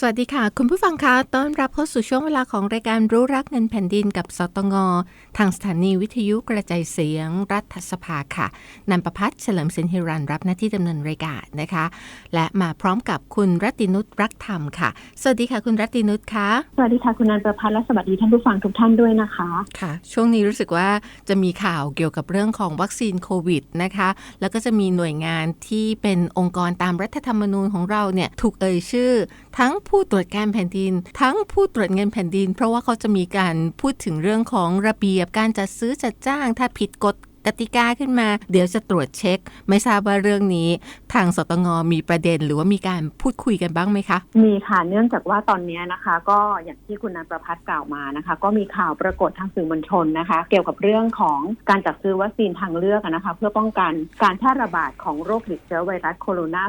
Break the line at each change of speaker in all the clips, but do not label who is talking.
สวัสดีค่ะ คุณผู้ฟังคะต้อนรับเข้าสู่ช่วงเวลาของรายการรู้รักเงินแผ่นดินกับสตง ทางสถานีวิทยุกระจายเสียงรัฐสภาค่ะนันประพัฒน์เฉลิมสินฮิรันรับหน้าที่ดำเนินรายการนะคะ และมาพร้อมกับคุณรัตินุชรักธรรมค่ะ สวัสดีค่ะ คุณรัตินุชคะ
สวัสดีค่ะคุณนันประพัฒน์และสวัสดีท่านผู้ฟังทุกท่านด้วยนะคะ
ค่ะ ช่วงนี้รู้สึกว่าจะมีข่าวเกี่ยวกับเรื่องของวัคซีนโควิดนะคะ แล้วก็จะมีหน่วยงานที่เป็นองค์กรตามรัฐธรรมนูญของเราเนี่ยถูกเอ่ยชื่อ ทั้งผู้ตรวจการแผ่นดิน ทั้งผู้ตรวจเงินแผ่นดิน เพราะว่าเขาจะมีการพูดถึงเรื่องของระเบียบการจัดซื้อจัดจ้าง ถ้าผิดกฎ กติกาขึ้นมา เดี๋ยวจะตรวจเช็ค ไม่ทราบว่าเรื่องนี้ ทางสตงมีประเด็นหรือว่ามีการพูดคุยกันบ้างไหมคะ
มีค่ะเนื่องจากว่าตอนนี้นะคะ ก็อย่างที่คุณนันประพัฒน์กล่าวมานะคะ ก็มีข่าวปรากฏทางสื่อมวลชนนะคะ เกี่ยวกับเรื่องของการจัดซื้อวัคซีนทางเลือกนะคะ เพื่อป้องกันการแพร่ระบาดของโรคติดเชื้อไวรัสโคโรนา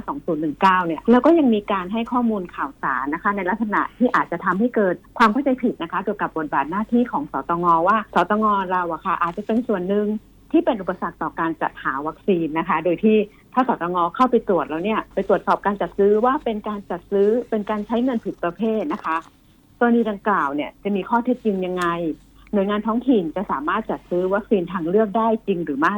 2019 เนี่ยแล้วก็ยังมีการให้ข้อมูลข่าวสารนะคะ ในลักษณะที่อาจจะทำให้เกิดความเข้าใจผิดนะคะเกี่ยวกับบทบาทหน้าที่ของสตงว่าสตงเราอะค่ะอาจจะเป็นส่วนหนึ่ง ที่เป็นอุปสรรคต่อการจัดหาวัคซีนนะคะ โดยที่ถ้าสตงเข้าไปตรวจแล้วเนี่ยไปตรวจสอบการจัดซื้อว่าเป็นการจัดซื้อเป็นการใช้เงินผิดประเภทนะคะกรณีดังกล่าวเนี่ยจะมีข้อเท็จจริงยังไง หน่วยงานท้องถิ่นจะสามารถจัดซื้อวัคซีนทางเลือกได้จริงหรือไม่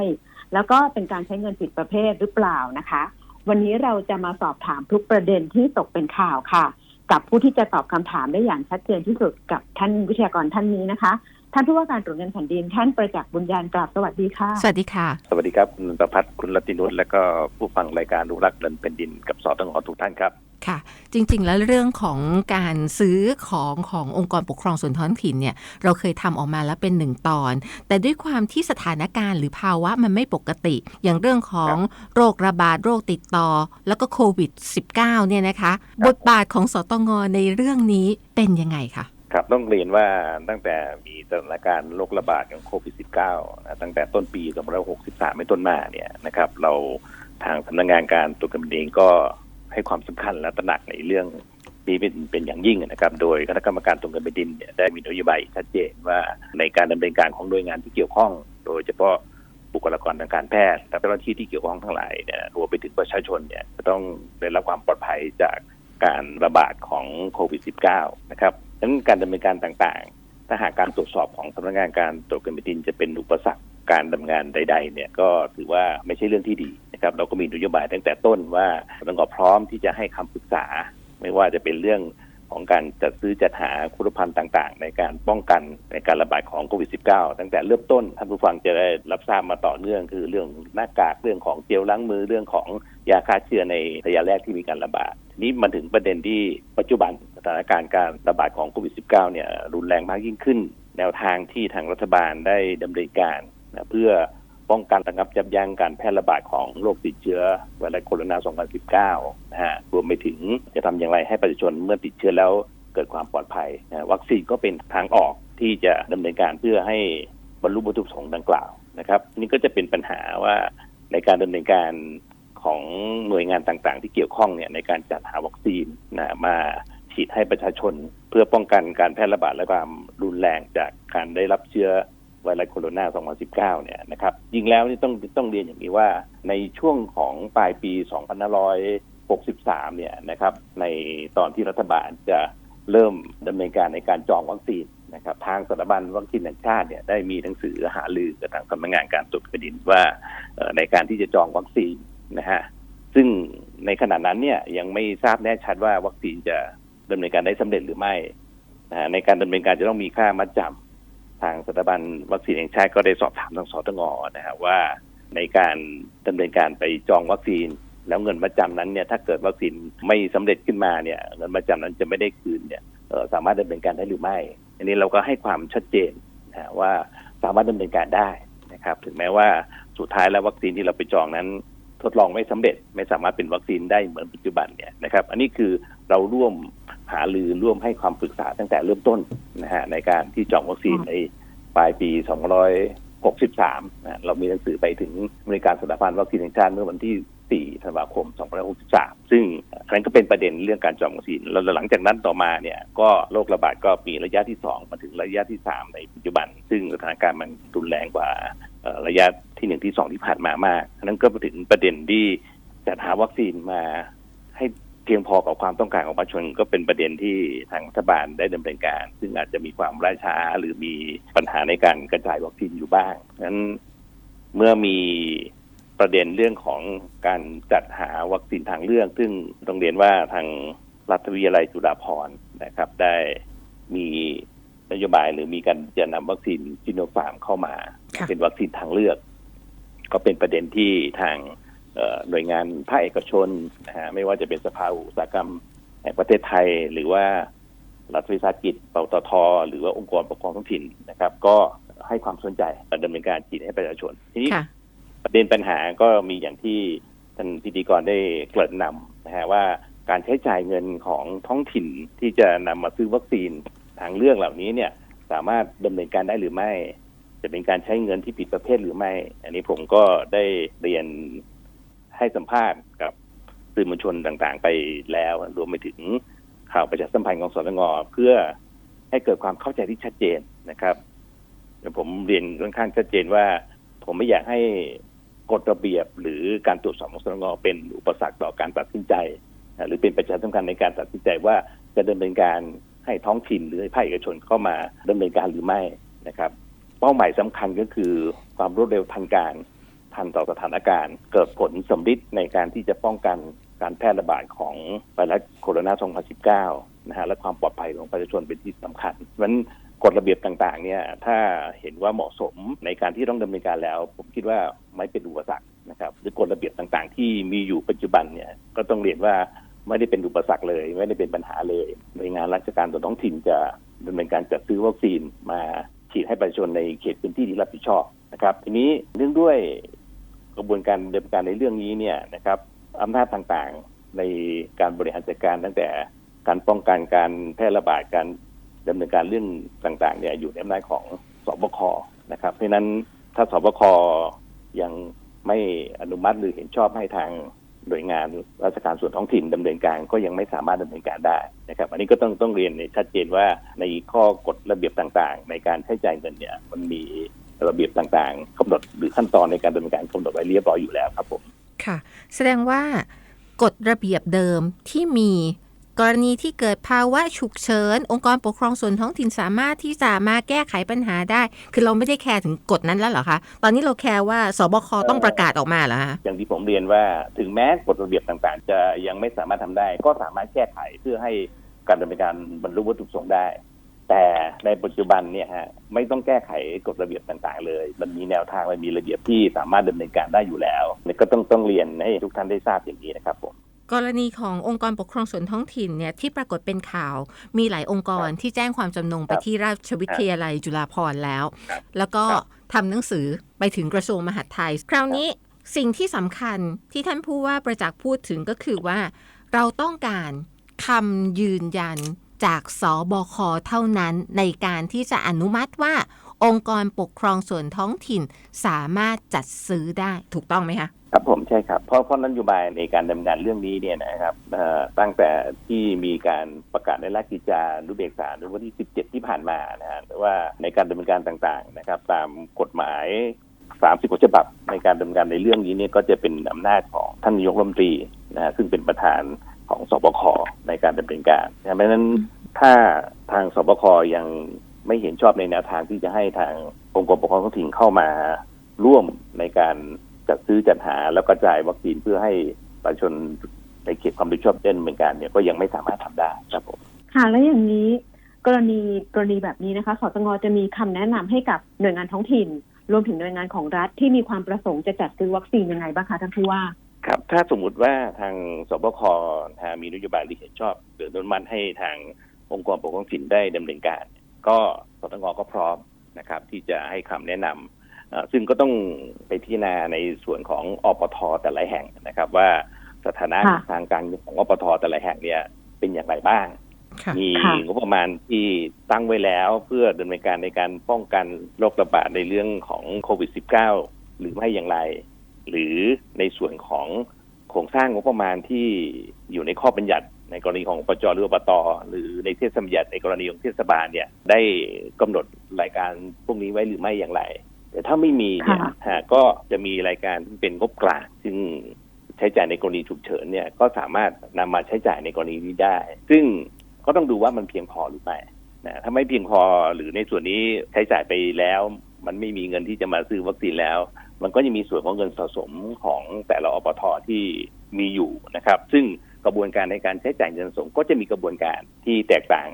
แล้วก็เป็นการใช้เงินผิดประเภทหรือเปล่านะคะ วันนี้เราจะมาสอบถามทุกประเด็นที่ตกเป็นข่าวค่ะ กับผู้ที่จะตอบคำถามได้อย่างชัดเจนที่สุดกับท่านวิทยากรท่านนี้นะคะ ท่านผู้ว่าการตรวจเงินแผ่นดินท่านประจักษ์บุญญาณกราบสวัสดีค่ะ
สวัสดีค่ะ
สวัสดีครับ คุณประพัฒน์คุณรัตินุชและก็ผู้ฟังรายการรู้รักเดินเป็นดินกับสอตงทุกท่านครับ
ค่ะ จริง ๆ แล้วเรื่องของการซื้อของขององค์กรปกครองส่วนท้องถิ่นเนี่ยเราเคยทำออกมาแล้วเป็นหนึ่งตอน แต่ด้วยความที่สถานการณ์หรือภาวะมันไม่ปกติ อย่างเรื่องของโรคระบาดโรคติดต่อ แล้วก็โควิด -19 เนี่ยนะคะ
ครับ
บทบาทของสตงในเรื่องนี้เป็นยังไงคะ
ครับต้องเรียนว่าตั้งแต่มีสถานการณ์โรคระบาดของโควิด -19 ตั้งแต่ต้นปี 2563 เป็นต้นมาเนี่ยนะครับ เราทางสำนักงานการตรวจเงินแผ่นดินก็ให้ความสำคัญและตระหนักในเรื่องนี้เป็นเป็นอย่างยิ่งนะครับ โดยคณะกรรมการตรวจเงินแผ่นดินเนี่ยได้มีนโยบายชัดเจนว่าในการดำเนินการของหน่วยงานที่เกี่ยวข้อง โดยเฉพาะบุคลากรทางการแพทย์และเจ้าหน้าที่ที่เกี่ยวข้องทั้งหลายเนี่ยรวมไปถึงประชาชนเนี่ยจะต้องได้รับความปลอดภัยจากการระบาดของโควิด -19 นะครับ ดังนั้นการดำเนินการต่างๆ ถ้าหากการตรวจสอบของสำนักงานการตรวจเงินแผ่นดินจะเป็นอุปสรรคการดำเนินงานใด ๆ เนี่ยก็ถือว่าไม่ใช่เรื่องที่ดีนะครับ เราก็มีนโยบายตั้งแต่ต้นว่าเราก็พร้อมที่จะให้คำปรึกษา ไม่ว่าจะเป็นเรื่องของการจัดซื้อจัดหาคุณภัณฑ์ต่างๆ ในการป้องกันในการระบาดของโควิด -19 ตั้งแต่เริ่มต้นท่านผู้ฟังจะได้รับทราบมาต่อเนื่อง คือเรื่องหน้ากากเรื่องของเจลล้างมือเรื่องของยาฆ่าเชื้อในระยะแรกที่มีการระบาดทีนี้มาถึงประเด็นที่ปัจจุบัน สถานการณ์การระบาดของโควิด -19 เนี่ยรุนแรงมากยิ่งขึ้น แนวทางที่ทางรัฐบาลได้ดำเนินการนะเพื่อป้องกันระงับยับยั้งการแพร่ระบาดของโรคติดเชื้อไวรัสโคโรนา 2019 นะฮะรวมไปถึงจะทำอย่างไรให้ประชาชนเมื่อติดเชื้อแล้วเกิดความปลอดภัยนะวัคซีนก็เป็นทางออกที่จะดำเนินการเพื่อให้บรรลุวัตถุประสงค์ดังกล่าวนะครับนี่ก็จะเป็นปัญหาว่าในการดำเนินการของหน่วยงานต่างๆ ที่เกี่ยวข้องเนี่ยในการจัดหาวัคซีนนะมา ฉีดให้ประชาชน เพื่อป้องกันการแพร่ระบาดและความรุนแรงจากการได้รับเชื้อไวรัสโคโรนา 2019 เนี่ยนะครับยิงแล้วนี่ต้องต้องเรียนอย่างนี้ว่าในช่วงของปลายปี 2563 เนี่ยนะครับ ในตอนที่รัฐบาลจะเริ่มดำเนินการในการจองวัคซีนนะครับ ทางสถาบันวัคซีนแห่งชาติเนี่ยได้มีหนังสือหารือกับทางสำนักงานการตรวจแผ่นดินว่าในการที่จะจองวัคซีนนะฮะซึ่งในขณะนั้นเนี่ยยังไม่ทราบแน่ชัดว่าวัคซีนจะ ดำเนินการได้สำเร็จหรือไม่นะในการดำเนินการจะต้องมีค่ามัดจำทางสถาบันวัคซีนแห่งชาติก็ได้สอบถามทางสตงนะฮะว่า ในการดำเนินการไปจองวัคซีน แล้วเงินมาจำนั้นเนี่ยถ้าเกิดวัคซีนไม่สำเร็จขึ้นมาเนี่ย เงินมาจำนั้นจะไม่ได้คืนเนี่ยสามารถดำเนินการได้หรือไม่ อันนี้เราก็ให้ความชัดเจนนะว่าสามารถดำเนินการได้นะครับ ถึงแม้ว่าสุดท้ายแล้ววัคซีนที่เราไปจองนั้น ทดลองไม่สำเร็จ ไม่สามารถเป็นวัคซีนได้เหมือนปัจจุบันเนี่ยนะครับ อันนี้คือเราร่วม หารือร่วมให้ความปรึกษาตั้งแต่เริ่มต้นนะฮะในการที่จองวัคซีนในปลายปี63นะเรามีหนังสือไปถึงบริการสถาบันวัคซีนแห่งชาติเมื่อวันที่ 4 ธันวาคม 2563 ซึ่งอันนั้นก็เป็นประเด็นเรื่องการจองวัคซีนแล้วหลังจากนั้นต่อมาเนี่ยก็โรคระบาดก็มีระยะที่ 2 มาถึงระยะที่ 3 ในปัจจุบัน ซึ่งสถานการณ์มันรุนแรงกว่าเอ่อระยะที่ 1 ที่ 2 ที่ผ่านมามากอันนั้นก็มาถึงประเด็นที่จัดหาวัคซีนมาให้เพียงพอกับความต้องการของประชาชนก็เป็นประเด็นที่ทางรัฐบาลได้ดำเนินการ ซึ่งอาจจะมีความล่าช้าหรือมีปัญหาในการกระจายวัคซีนอยู่บ้างนั้นเมื่อมีประเด็นเรื่องของการจัดหาวัคซีนทางเลือก ซึ่งต้องเรียนว่าทางรัฐวิทยาลัยจุฬาภรณ์นะครับ ได้มีนโยบายหรือมีการจะนำวัคซีนซิโนฟาร์มเข้ามา
ค่ะ
เป็นวัคซีนทางเลือก ก็เป็นประเด็นที่ทางเอ่อ หน่วยงานภาคเอกชนนะฮะไม่ว่าจะเป็นสภาอุตสาหกรรมแห่งประเทศไทย หรือว่ารัฐวิสาหกิจปตท หรือว่าองค์กรปกครองท้องถิ่นนะครับ ก็ให้ความสนใจดำเนินการฉีดให้ประชาชนทีนี้
ค่ะ
ประเด็นปัญหาก็มีอย่างที่ท่านพิธีกรได้เกริ่นนำนะฮะว่าการใช้จ่ายเงินของท้องถิ่นที่จะนำมาซื้อวัคซีนทางเลือกเหล่านี้เนี่ยสามารถดำเนินการได้หรือไม่ จะเป็นการใช้เงินที่ผิดประเภทหรือไม่ อันนี้ผมก็ได้เรียน ให้สัมภาษณ์กับสื่อมวลชนต่างๆ ไปแล้วรวมไปถึงข่าวประชาสัมพันธ์ของสตงเพื่อให้เกิดความเข้าใจที่ชัดเจนนะครับผมเรียนค่อนข้างชัดเจนว่า ผมไม่อยากให้กฎระเบียบหรือการตรวจสอบของสตงเป็นอุปสรรคต่อการตัดสินใจ หรือเป็นปัจจัยสำคัญในการตัดสินใจว่าจะดำเนินการให้ท้องถิ่นหรือให้ภาคเอกชนเข้ามาดำเนินการหรือไม่นะครับ เป้าหมายสำคัญก็คือความรวดเร็วทันการ ทันต่อสถานการณ์ เกิดผลสำลิดในการที่จะป้องกันการแพร่ระบาดของไวรัสโคโรนา 2019 นะฮะและความปลอดภัยของประชาชนเป็นที่สำคัญเพราะฉะนั้นกฎระเบียบต่างๆ เนี่ยถ้าเห็นว่าเหมาะสมในการที่ต้องดำเนินการแล้ว ผมคิดว่าไม่เป็นอุปสรรคนะครับหรือกฎระเบียบต่างๆ ที่มีอยู่ปัจจุบันเนี่ยก็ต้องเรียนว่าไม่ได้เป็นอุปสรรคเลย ไม่ได้เป็นปัญหาเลยหน่วยงานราชการตัวนท้องถิ่นจะดำเนินการจัดซื้อวัคซีนมาฉีดให้ประชาชนในเขตพื้นที่ที่รับผิดชอบนะครับ ทีนี้เรื่องด้วย กระบวนการดำเนินการในเรื่องนี้เนี่ยนะครับอำนาจต่างๆในการบริหารจัดการตั้งแต่การป้องกันการแพร่ระบาดการดำเนินการเรื่องต่างๆเนี่ยอยู่ในอำนาจของสบคนะครับ เพราะนั้นถ้าสบคยังไม่อนุมัติหรือเห็นชอบให้ทางหน่วยงานราชการส่วนท้องถิ่นดำเนินการก็ยังไม่สามารถดำเนินการได้นะครับ อันนี้ก็ต้องต้องเรียนในชัดเจนว่าในข้อกฎระเบียบต่างๆ ในการใช้จ่ายเงินเนี่ยมันมี ระเบียบต่างๆกำหนดหรือขั้นตอนในการดำเนินการกำหนดไว้เรียบร้อยอยู่แล้วครับผม
ค่ะ แสดงว่ากฎระเบียบเดิมที่มีกรณีที่เกิดภาวะฉุกเฉิน องค์กรปกครองส่วนท้องถิ่นสามารถที่จะมาแก้ไขปัญหาได้ คือเราไม่ได้แคร์ถึงกฎนั้นแล้วเหรอคะ ตอนนี้เราแคร์ว่าสบคต้องประกาศออกมาเหรอคะ
อย่างที่ผมเรียนว่าถึงแม้กฎระเบียบต่างๆ จะยังไม่สามารถทำได้ ก็สามารถแก้ไขเพื่อให้การดำเนินการบรรลุวัตถุประสงค์ได้ แต่ในปัจจุบันเนี่ยฮะไม่ต้องแก้ไขกฎระเบียบต่าง ๆ เลย มันมีแนวทางมันมีระเบียบที่สามารถดำเนินการได้อยู่แล้วเนี่ยก็ต้องต้องเรียนให้ทุกท่านได้ทราบอย่างนี้นะครับผม
กรณีขององค์กรปกครองส่วนท้องถิ่นเนี่ยที่ปรากฏเป็นข่าวมีหลายองค์กรที่แจ้งความจำนงไปที่ราชวิทยาลัยจุฬาภรณ์แล้ว
ครับ
แล้วก็
ครับ
ทำหนังสือไปถึงกระทรวงมหาดไทย คราวนี้สิ่งที่สำคัญที่ท่านผู้ว่าประจักษ์พูดถึงก็คือว่า เราต้องการคำยืนยัน จากสบคเท่านั้นในการที่จะอนุมัติว่า องค์กรปกครองส่วนท้องถิ่นสามารถจัดซื้อได้ถูกต้องไหมคะ
ครับผมใช่ครับ เพราะเพราะนโยบายในการดำเนินการเรื่องนี้เนี่ยนะครับตั้งแต่ที่มีการประกาศในราชกิจจานุเบกษาในวันที่ 17 ที่ผ่านมานะฮะว่าในการดำเนินการต่างๆนะครับ ตามกฎหมาย 30กว่าฉบับในการดำเนินการในเรื่องนี้เนี่ยก็จะเป็นอำนาจของท่านนายกรัฐมนตรีนะฮะซึ่งเป็นประธาน ของสบคในการดำเนินการนะเพราะฉะนั้นถ้าทางสบคยังไม่เห็นชอบในแนวทางที่จะให้ทางองค์กรปกครองท้องถิ่นเข้ามาร่วมในการจัดซื้อจัดหาแล้วก็จ่ายวัคซีนเพื่อให้ประชาชนในเขตความรับผิดชอบเด่นเหมือนกันเนี่ยก็ยังไม่สามารถทำได้ครับผม
ค่ะแล้วอย่างนี้กรณีกรณีแบบนี้นะคะสตงจะมีคำแนะนำให้กับหน่วยงานท้องถิ่น รวมถึงหน่วยงานของรัฐที่มีความประสงค์จะจัดซื้อวัคซีนยังไงบ้างคะท่านผู้ว่า
ครับถ้าสมมุติว่าทางสบคทางมีนโยบายที่เห็นชอบหรืออนุมัติให้ทางองค์กรปกครองถิ่นได้ดำเนินการ ก็สตงก็พร้อมนะครับ ที่จะให้คำแนะนำเอ่อซึ่งก็ต้องไปพิจารณาในส่วนของอปทแต่ละแห่งนะครับ ว่าสถานะ
ค่ะ
ทางการเงินของอปทแต่ละแห่งเนี่ยเป็นอย่างไรบ้าง
ค่ะ
มี
ค่ะ
งบประมาณที่ตั้งไว้แล้วเพื่อดำเนินการในการป้องกันโรคระบาดในเรื่องของโควิด -19 หรือไม่อย่างไร หรือในส่วนของโครงสร้างงบประมาณที่อยู่ในข้อบัญญัติ ในกรณีของอบจหรืออบตหรือในเทศบัญญัติในกรณีของเทศบาลเนี่ยได้กำหนดรายการพวกนี้ไว้หรือไม่อย่างไร แต่ถ้าไม่มีเนี่ยฮะก็จะมีรายการที่เป็นงบกลางซึ่งใช้จ่ายในกรณีฉุกเฉินเนี่ยก็สามารถนำมาใช้จ่ายในกรณีนี้ได้ ซึ่งก็ต้องดูว่ามันเพียงพอหรือไม่นะถ้าไม่เพียงพอหรือในส่วนนี้ใช้จ่ายไปแล้ว มันไม่มีเงินที่จะมาซื้อวัคซีนแล้ว มันก็ยังมีส่วนของเงินสะสมของแต่ละอปทที่มีอยู่นะครับ ซึ่งกระบวนการในการใช้จ่ายเงินสะสมก็จะมีกระบวนการที่แตกต่าง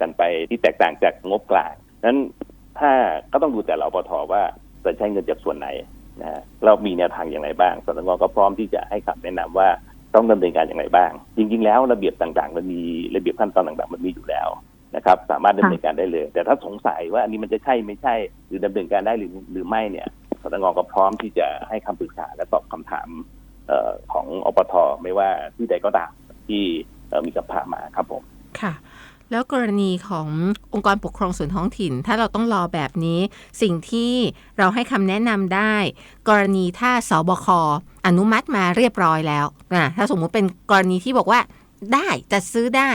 กันไปที่แตกต่างจากงบกลางนั้นถ้าก็ต้องดูแต่ละอปทว่าจะใช้เงินจากส่วนไหนนะเรามีแนวทางอย่างไรบ้างสตงก็พร้อมที่จะให้คำแนะนำว่าต้องดำเนินการอย่างไรบ้าง จริง ๆ แล้วระเบียบต่างๆ มันมีระเบียบขั้นตอนต่างๆ มันมีอยู่แล้วนะครับ สามารถดำเนินการได้เลย แต่ถ้าสงสัยว่าอันนี้มันจะใช่ไม่ใช่ หรือดำเนินการได้หรือหรือไม่เนี่ย สตงก็พร้อมที่จะให้คำปรึกษาและตอบคำถามออของอปทไม่ว่าที่ใดก็ตามที่มีคำถามมาครับผม
ค่ะ แล้วกรณีขององค์กรปกครองส่วนท้องถิ่น ถ้าเราต้องรอแบบนี้ สิ่งที่เราให้คำแนะนำได้ กรณีถ้าสบคอนุมัติมาเรียบร้อยแล้วนะถ้าสมมุติเป็นกรณีที่บอกว่าได้จะซื้อได้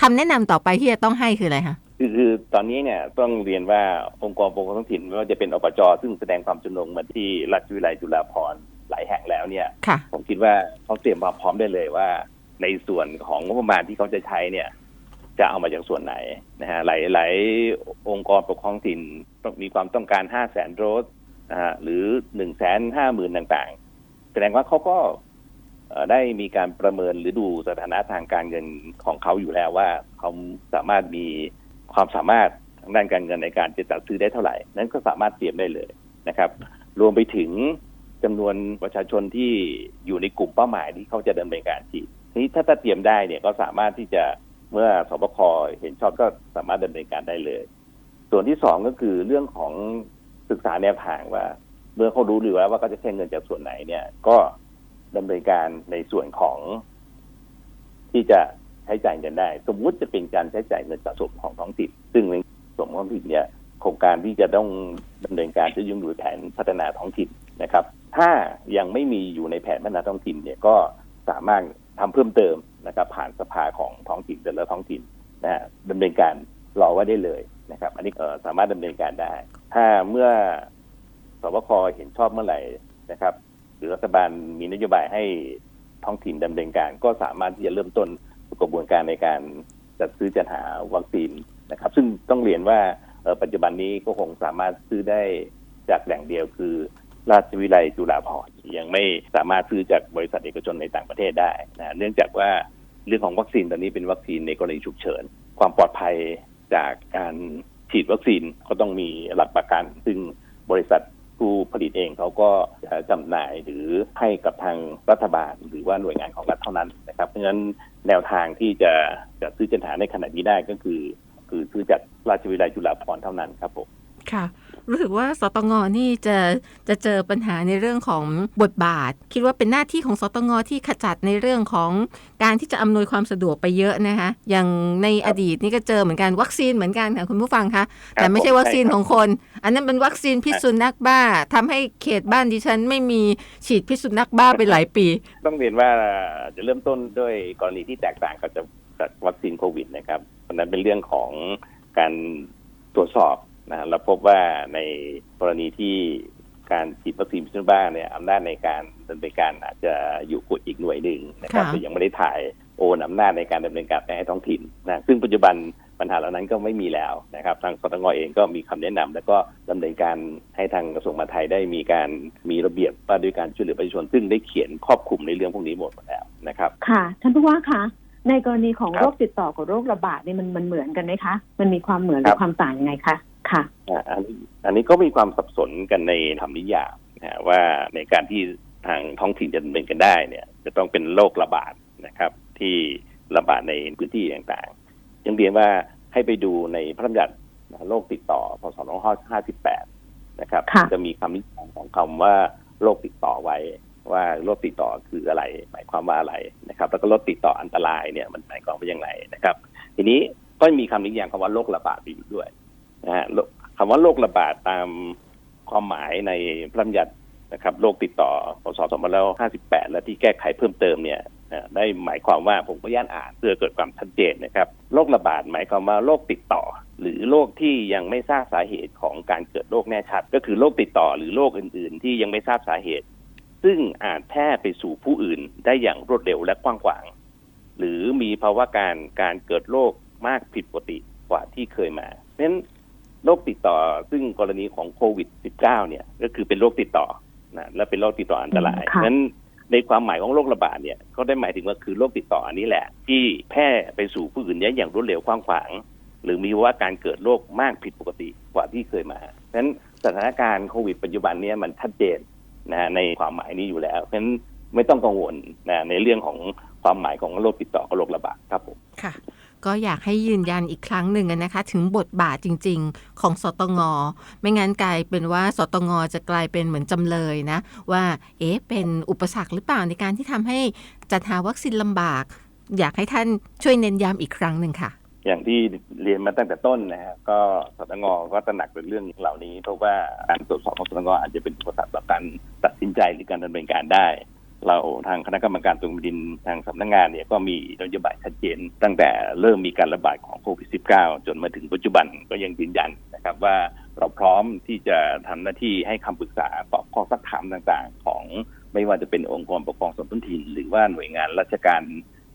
คำแนะนำต่อไปที่จะต้องให้คืออะไรคะ
คือคือตอนนี้เนี่ยต้องเรียนว่าองค์กรปกครองท้องถิ่นไม่ว่าจะเป็นอบจซึ่งแสดงความจำนงมาที่ราชวิทยาลัยจุฬาภรณ์หลายแห่งแล้วเนี่ย
ค่ะ
ผมคิดว่าเขาเตรียมความพร้อมได้เลยว่า ในส่วนของงบประมาณที่เขาจะใช้เนี่ย จะเอามาจากส่วนไหนนะฮะหลายหลายองค์กรปกครองถิ่นต้องมีความต้องการห้าแสนโดสนะฮะหรือหนึ่งแสนห้าหมื่นต่างๆ แสดงว่าเขาก็เอ่อได้มีการประเมินหรือดูสถานะทางการเงินของเขาอยู่แล้วว่าเขาสามารถมี ความสามารถทางด้านการเงินในการจะจัดซื้อได้เท่าไหร่ นั้นก็สามารถเตรียมได้เลยนะครับ รวมไปถึงจำนวนประชาชนที่อยู่ในกลุ่มเป้าหมายที่เขาจะดำเนินการฉีดทีนี้ถ้าเตรียมได้เนี่ยก็สามารถที่จะเมื่อสบคเห็นชอบก็สามารถดำเนินการได้เลย ส่วนที่สองก็คือเรื่องของศึกษาแนวทางว่า เมื่อเขารู้หรือว่าว่าเขาจะใช้เงินจากส่วนไหนเนี่ย ก็ดำเนินการในส่วนของที่จะ ใช้จ่ายเงินได้ สมมุติจะเป็นการใช้จ่ายเงินสะสมของท้องถิ่นซึ่งในสมของท้องถิ่นเนี่ยโครงการที่จะต้องดำเนินการจะยุ่งอยู่แผนพัฒนาท้องถิ่นนะครับ ถ้ายังไม่มีอยู่ในแผนพัฒนาท้องถิ่นเนี่ยก็สามารถทำเพิ่มเติมนะครับ ผ่านสภาของท้องถิ่นแต่ละท้องถิ่นนะฮะดำเนินการรอไว้ได้เลยนะครับ อันนี้เออสามารถดำเนินการได้ ถ้าเมื่อสบคเห็นชอบเมื่อไหร่นะครับ หรือรัฐบาลมีนโยบายให้ท้องถิ่นดำเนินการ ก็สามารถที่จะเริ่มต้น กระบวนการในการจัดซื้อจัดหาวัคซีนนะครับ ซึ่งต้องเรียนว่าปัจจุบันนี้ก็คงสามารถซื้อได้จากแหล่งเดียวคือ ราชวิทยาลัยจุฬาภรณ์ยังไม่สามารถซื้อจากบริษัทเอกชนในต่างประเทศได้นะเนื่องจากว่าเรื่องของวัคซีนตอนนี้เป็นวัคซีนในกรณีฉุกเฉิน ความปลอดภัยจากการฉีดวัคซีนก็ต้องมีหลักประกัน ซึ่งบริษัท ผู้ผลิตเองเขาก็จะจำหน่ายหรือให้กับทางรัฐบาล หรือว่าหน่วยงานของรัฐเท่านั้นนะครับ เพราะฉะนั้นแนวทางที่จะจะซื้อจัดหาในขณะนี้ได้ก็คือ คือซื้อจากราชวิทยาลัยจุฬาภรณ์เท่านั้นครับผม
ค่ะ รู้สึกว่าสตงนี่จะจะเจอปัญหาในเรื่องของบทบาท คิดว่าเป็นหน้าที่ของสตงที่ขจัดในเรื่องของการที่จะอำนวยความสะดวกไปเยอะนะคะ อย่างในอดีตนี่ก็เจอเหมือนกันวัคซีนเหมือนกันค่ะคุณผู้ฟังคะแต่ไม่ใช่วัคซีนของคน อันนั้นเป็นวัคซีนพิษสุนัขบ้าทำให้เขตบ้านดิฉัน ไม่มีฉีดพิษสุนัขบ้าไปหลายปี
ต้องเรียนว่าจะเริ่มต้นด้วยกรณีที่แตกต่างกับจากวัคซีนโควิดนะครับเพราะนั้นเป็นเรื่องของการตรวจสอบ นะเราพบว่าในกรณีที่การฉีดวัคซีนพิษสุนัขบ้าเนี่ยอำนาจในการดำเนินการอาจจะอยู่กับอีกหน่วยหนึ่งนะครับ
ค่ะ
แต่ยังไม่ได้ถ่ายโอนอำนาจในการดำเนินการไปให้ท้องถิ่นนะซึ่งปัจจุบันปัญหาเหล่านั้นก็ไม่มีแล้วนะครับทางสตงเองก็มีคำแนะนำแล้วก็ดำเนินการให้ทางกระทรวงมหาดไทยได้มีการมีระเบียบว่าด้วยการช่วยเหลือประชาชนซึ่งได้เขียนครอบคลุมในเรื่องพวกนี้หมดแล้วนะครับ
ค่ะท่านผู้ว่าคะในกรณีของ
ครับ
โรคติดต่อกับโรคระบาดเนี่ยมันมันเหมือนกันไหมคะ มันมีความเหมือนหรื
ครั
อบความต่างยังไงคะ ค่ะ
อ่าอันนี้อันนี้ก็มีความสับสนกันในธรรมนิยามนะฮะว่าในการที่ทางท้องถิ่นจะดำเนินกันได้เนี่ย จะต้องเป็นโรคระบาดนะครับ ที่ระบาดในพื้นที่ต่างๆยังเรียนว่าให้ไปดูในพระราชบัญญัติโรคติดต่อพศ2558 นะครับ
ค่ะ
จะมีคำนิยามของคำว่าโรคติดต่อไว้ว่าโรคติดต่อคืออะไร หมายความว่าอะไรนะครับ แล้วก็โรคติดต่ออันตรายเนี่ยมันหมายความว่าอย่างไรนะครับ ทีนี้ก็มีคำนิยามคำว่าโรคระบาดอยู่ด้วย นะฮะคำว่าโรคระบาดตามความหมายในพระราชบัญญัตินะครับโรคติดต่อพศ2558 และที่แก้ไขเพิ่มเติมเนี่ยได้หมายความว่าผมก็ย่านอ่านเพื่อเกิดความชัดเจนนะครับโรคระบาดหมายความว่าโรคติดต่อ หรือโรคที่ยังไม่ทราบสาเหตุของการเกิดโรคแน่ชัด ก็คือโรคติดต่อหรือโรคอื่น ๆ ที่ยังไม่ทราบสาเหตุ ซึ่งอาจแพร่ไปสู่ผู้อื่นได้อย่างรวดเร็วและกว้างขวาง หรือมีภาวะการการเกิดโรคมากผิดปกติกว่าที่เคยมาเพราะฉะนั้น โรคติดต่อ ซึ่งกรณีของโควิด -19 เนี่ย ก็คือเป็นโรคติดต่อนะและเป็นโรคติดต่ออันตราย
อืม
เพ
ค่ะ
ราะฉะนั้นในความหมายของโรคระบาดเนี่ยก็ได้หมายถึงว่าคือโรคติดต่ออันนี้แหละ ที่แพร่ไปสู่ผู้อื่นได้อย่างรวดเร็วกว้างขวาง หรือมีภาวะการเกิดโรคมากผิดปกติกว่าที่เคยมาเพราะฉะนั้นสถานการณ์โควิด ปัจจุบันเนี้มันชัดเจนนะฮะในความหมายนี้อยู่แล้วเพราะฉะนั้นไม่ต้องกังวลนะในเรื่องของความหมายของโรคติดต่อกับโรคระบาดครับผม
ค่ะ ก็อยากให้ยืนยันอีกครั้งหนึ่งนะคะ ถึงบทบาทจริง ๆ ของสตงไม่งั้นกลายเป็นว่าสตงจะกลายเป็นเหมือนจำเลยนะ ว่าเอ๊ะเป็นอุปสรรคหรือเปล่าในการที่ทำให้จัดหาวัคซีนลำบาก อยากให้ท่านช่วยเน้นย้ำอีกครั้งหนึ่งค่ะ
อย่างที่เรียนมาตั้งแต่ต้นนะฮะก็สตงก็ตระหนักในเรื่องเหล่านี้ เพราะว่าการตรวจสอบของสตงอาจจะเป็นอุปสรรคต่อการตัดสินใจหรือการดำเนินการได้ เราทางคณะกรรมการตรวจดินทางสำนักงานเนี่ยก็มีนโยบายชัดเจน ตั้งแต่เริ่มมีการระบาดของโควิด -19 จนมาถึงปัจจุบันก็ยังยืนยันนะครับว่าเราพร้อมที่จะทำหน้าที่ให้คำปรึกษาตอบข้อสักถามต่างๆ ของไม่ว่าจะเป็นองค์กรปกครองส่วนท้องถิ่น หรือว่าหน่วยงานราชการ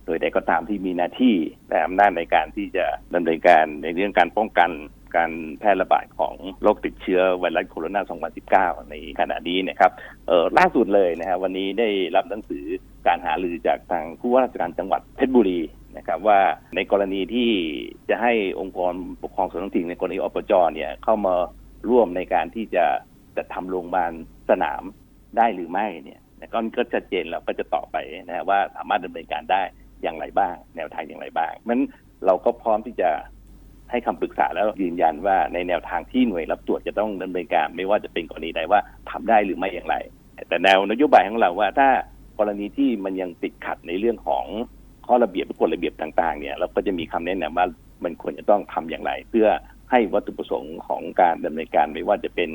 โดยใดก็ตามที่มีหน้าที่และอำนาจในการที่จะดำเนินการในเรื่องการป้องกัน การแพร่ระบาดของโรคติดเชื้อไวรัสโคโรนา 2019 ในขณะนี้นะครับล่าสุดเลยนะครับวันนี้ได้รับหนังสือการหารือจากทางผู้ว่าราชการจังหวัดเพชรบุรีนะครับว่าในกรณีที่จะให้องค์กรปกครองส่วนท้องถิ่นในกรณีอปจเนี่ยเข้ามาร่วมในการที่จะจะทำโรงพยาบาลสนามได้หรือไม่เนี่ยก็ก็ชัดเจนแล้วก็จะต่อไปนะว่าสามารถดำเนินการได้อย่างไรบ้าง แนวทางอย่างไรบ้างมันเราก็พร้อมที่จะ ให้คำปรึกษาแล้วยืนยันว่าในแนวทางที่หน่วยรับตรวจจะต้องดำเนินการ ไม่ว่าจะเป็นกรณีใดว่าทำได้หรือไม่อย่างไร แต่แนวนโยบายของเราว่าถ้ากรณีที่มันยังติดขัดในเรื่องของข้อระเบียบกฎระเบียบต่าง ๆ เนี่ยเราก็จะมีคำแนะนำว่ามันควรจะต้องทำอย่างไร เพื่อให้วัตถุประสงค์ของการดำเนินการไม่ว่าจะเป็น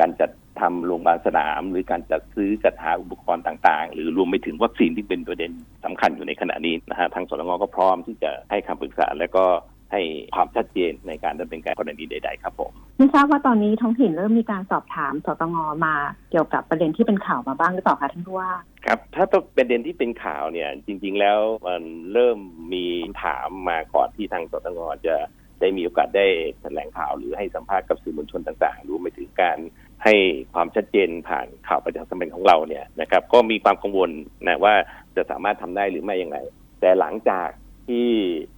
การจัดทำโรงพยาบาลสนาม หรือการจัดซื้อจัดหาอุปกรณ์ต่างๆ หรือรวมไปถึงวัคซีนที่เป็นประเด็นสำคัญอยู่ในขณะนี้นะฮะทางสตงก็พร้อมที่จะให้คำปรึกษาและก็ ให้ความชัดเจนในการดำเนินการกรณีใด ๆ ครับผม
ไม่ทราบว่าตอนนี้ท้องถิ่นเริ่มมีการสอบถามสตงมาเกี่ยวกับประเด็นที่เป็นข่าวมาบ้างหรือเปล่าคะท่านผู้ว่า
ครับถ้าประเด็นที่เป็นข่าวเนี่ยจริง ๆ แล้วมันเริ่มมีถามมาก่อนที่ทางสตงจะได้มีโอกาสได้แถลงข่าวหรือให้สัมภาษณ์กับสื่อมวลชนต่างๆรวมไปถึงการให้ความชัดเจนผ่านข่าวประชาสัมพันธ์ของเราเนี่ยนะครับก็มีความกังวลนะว่าจะสามารถทำได้หรือไม่อย่างไร แต่หลังจาก ที่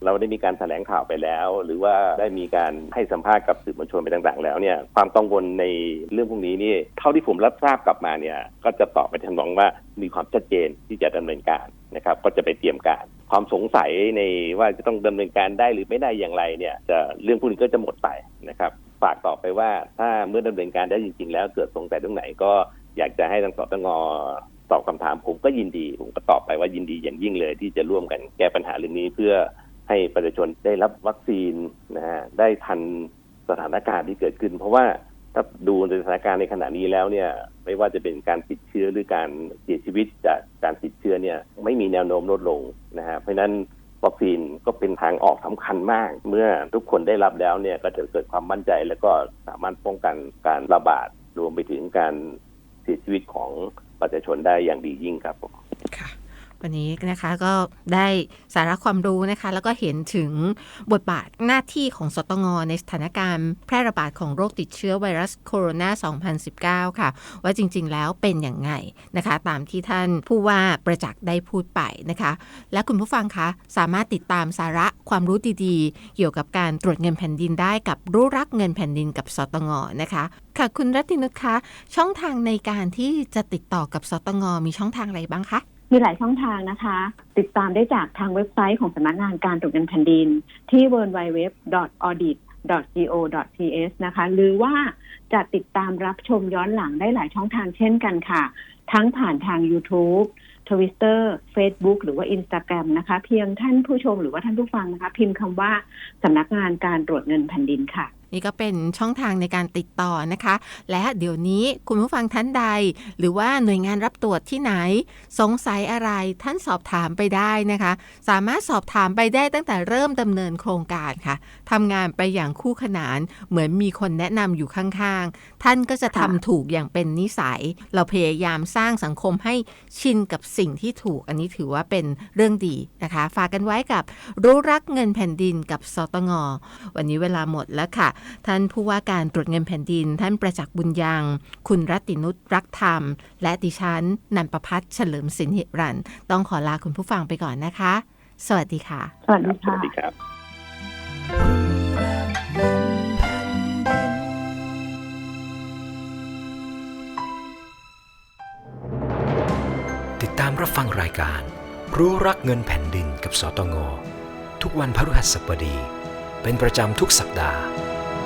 เราได้มีการแถลงข่าวไปแล้ว หรือว่าได้มีการให้สัมภาษณ์กับสื่อมวลชนไปต่างๆ แล้วเนี่ยความกังวลในเรื่องพวกนี้นี่เท่าที่ผมรับทราบกลับมาเนี่ยก็จะตอบไปทางน้องว่ามีความชัดเจนที่จะดำเนินการนะครับก็จะไปเตรียมการ ความสงสัยในว่าจะต้องดำเนินการได้หรือไม่ได้อย่างไรเนี่ยจะเรื่องพวกนี้ก็จะหมดไปนะครับฝากต่อไปว่าถ้าเมื่อดำเนินการได้จริง ๆ แล้วเกิดสงสัยตรงไหนก็อยากจะให้ทางสตง ตอบคำถามผมก็ยินดี ผมก็ตอบไปว่ายินดีอย่างยิ่งเลย ที่จะร่วมกันแก้ปัญหาเรื่องนี้เพื่อให้ประชาชนได้รับวัคซีนนะฮะได้ทันสถานการณ์ที่เกิดขึ้น เพราะว่าถ้าดูในสถานการณ์ในขณะนี้แล้วเนี่ย ไม่ว่าจะเป็นการติดเชื้อหรือการเสียชีวิตจากการติดเชื้อเนี่ย ไม่มีแนวโน้มลดลงนะฮะเพราะนั้นวัคซีนก็เป็นทางออกสำคัญมาก เมื่อทุกคนได้รับแล้วเนี่ยก็จะเกิดความมั่นใจ แล้วก็สามารถป้องกันการระบาดรวมไปถึงการเสียชีวิตของ ประชาชนได้อย่างดียิ่งครับผม
วันนี้นะคะก็ได้สาระความรู้นะคะ แล้วก็เห็นถึงบทบาทหน้าที่ของสตงในสถานการณ์แพร่ระบาดของโรคติดเชื้อไวรัสโคโรนา 2019 ค่ะ ว่าจริง ๆ แล้วเป็นอย่างไงนะคะ ตามที่ท่านผู้ว่าประจักษ์ได้พูดไปนะคะ และคุณผู้ฟังคะสามารถติดตามสาระความรู้ดีๆ เกี่ยวกับการตรวจเงินแผ่นดินได้กับรู้รักเงินแผ่นดินกับสตงนะคะค่ะคุณรัตินุชคะช่องทางในการที่จะติดต่อกับสตงมีช่องทางอะไรบ้างคะ
มีหลายช่องทางนะคะ ติดตามได้จากทางเว็บไซต์ของสำนักงานการตรวจเงินแผ่นดิน ที่ www.audit.go.th นะคะ หรือว่าจะติดตามรับชมย้อนหลังได้หลายช่องทางเช่นกันค่ะ ทั้งผ่านทาง YouTube Twitter Facebook หรือว่า Instagram นะคะ เพียงท่านผู้ชมหรือว่าท่านผู้ฟังนะคะ พิมพ์คำว่าสำนักงานการตรวจเงินแผ่นดินค่ะ
นี่ก็เป็นช่องทางในการติดต่อนะคะ และเดี๋ยวนี้คุณผู้ฟังท่านใด หรือว่าหน่วยงานรับตรวจที่ไหน สงสัยอะไรท่านสอบถามไปได้นะคะ สามารถสอบถามไปได้ตั้งแต่เริ่มดำเนินโครงการค่ะทำงานไปอย่างคู่ขนานเหมือนมีคนแนะนำอยู่ข้างๆ ท่านก็จะทำถูกอย่างเป็นนิสัย เราพยายามสร้างสังคมให้ชินกับสิ่งที่ถูกอันนี้ถือว่าเป็นเรื่องดีนะคะ ฝากกันไว้กับรู้รักเงินแผ่นดินกับสตง วันนี้เวลาหมดแล้วค่ะท่านผู้ว่าการตรวจเงินแผ่นดิน ท่านประจักษ์บุญยัง คุณรัตตินุชรักธรรม และดิฉัน นันประพัฒน์เฉลิมสินหิรัน ต้องขอลาคุณผู้ฟังไปก่อนนะคะ สวัสดีค่ะ
สวัส
ค
ดี
รับส
ค่ะ
วัสดีครับ
ติดตามรับฟังรายการ รู้รักเงินแผ่นดินกับสตงทุกวันพฤหัสบดี เป็นประจำทุกสัปดาห์